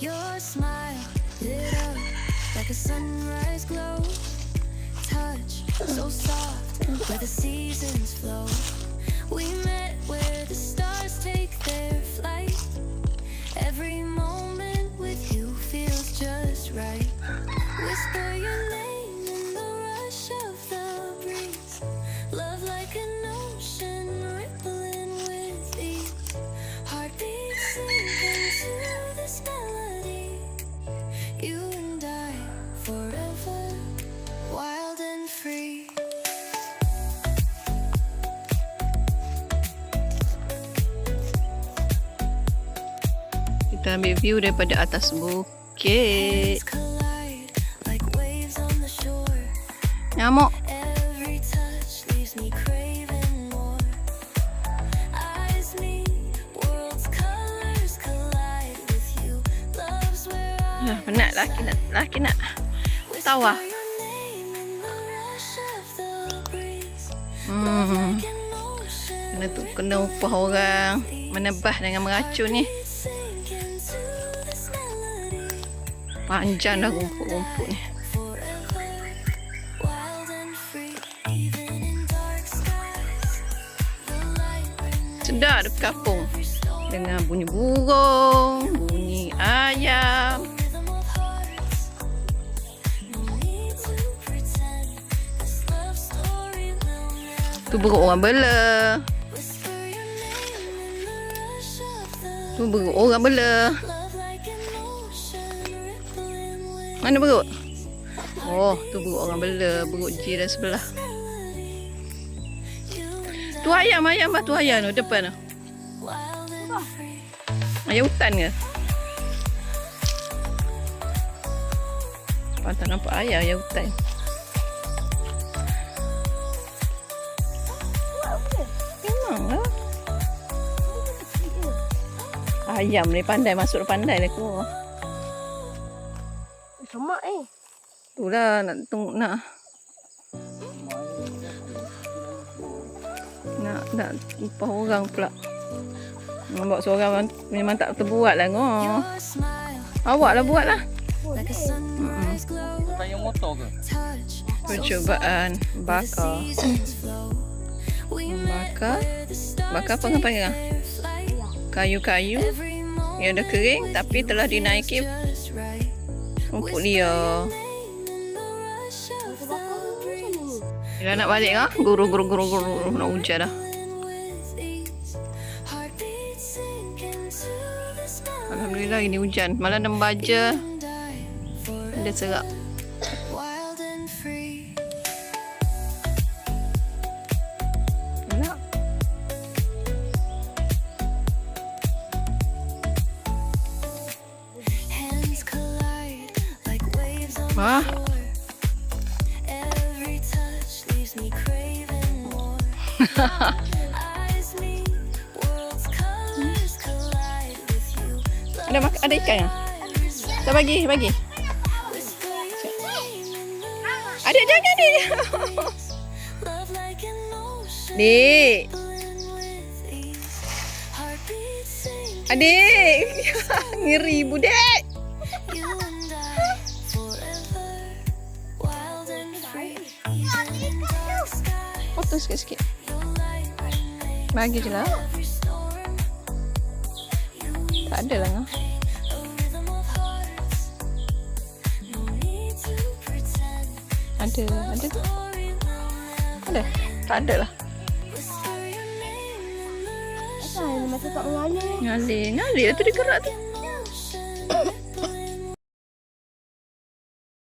Your smile lit up like a sunrise glow. Touch so soft where the seasons flow. We met. Kita ambil view daripada atas bukit. Nyamuk. Dah, penat laki nak. Laki nak. Tawa. Hmm. Kena tu kena upah orang menebah dengan meracun ni. Panjang dah rumput-rumput ni. Sedap dekat kampung. Dengan bunyi burung, bunyi ayam. Tu buruk orang bela. Tu buruk orang bela. Mana buruk? Oh, tu buruk orang bela. Buruk jiran sebelah. Tu ayam, ayam bah tu ayam tu depan tu. Ayam hutan ke? Pantas nampak ayam, ayam hutan. Memang lah. Ayam ni pandai masuk pandai lah keluar. Semak eh. Itulah nak tunggu nak. Nak nak upah orang pula. Nampak seorang memang tak terbuat lah ngoh. Awak lah buat lah. Tanya motor ke? Percubaan bakar. met Bakar. Bakar apa panggil kan? their flight. Kayu-kayu yang dah kering tapi telah dinaiki. Rumput liar. Name in the rush of the breeze. Bila nak balik nak hujan dah. Alhamdulillah ini hujan. Malah enam baja And I forever dia. With you. Ada mak ada ikan ah? Tak bagi, bagi. Adik jangan ni. Dik, adik. Ngeri budak. Potong sikit-sikit. Bagi je lah. Tak ada lah ngah. Ada, ada tu. Ada. Tak ada lah. Asal tak mengalir. Ngalir, ngalir tu dia gerak tu.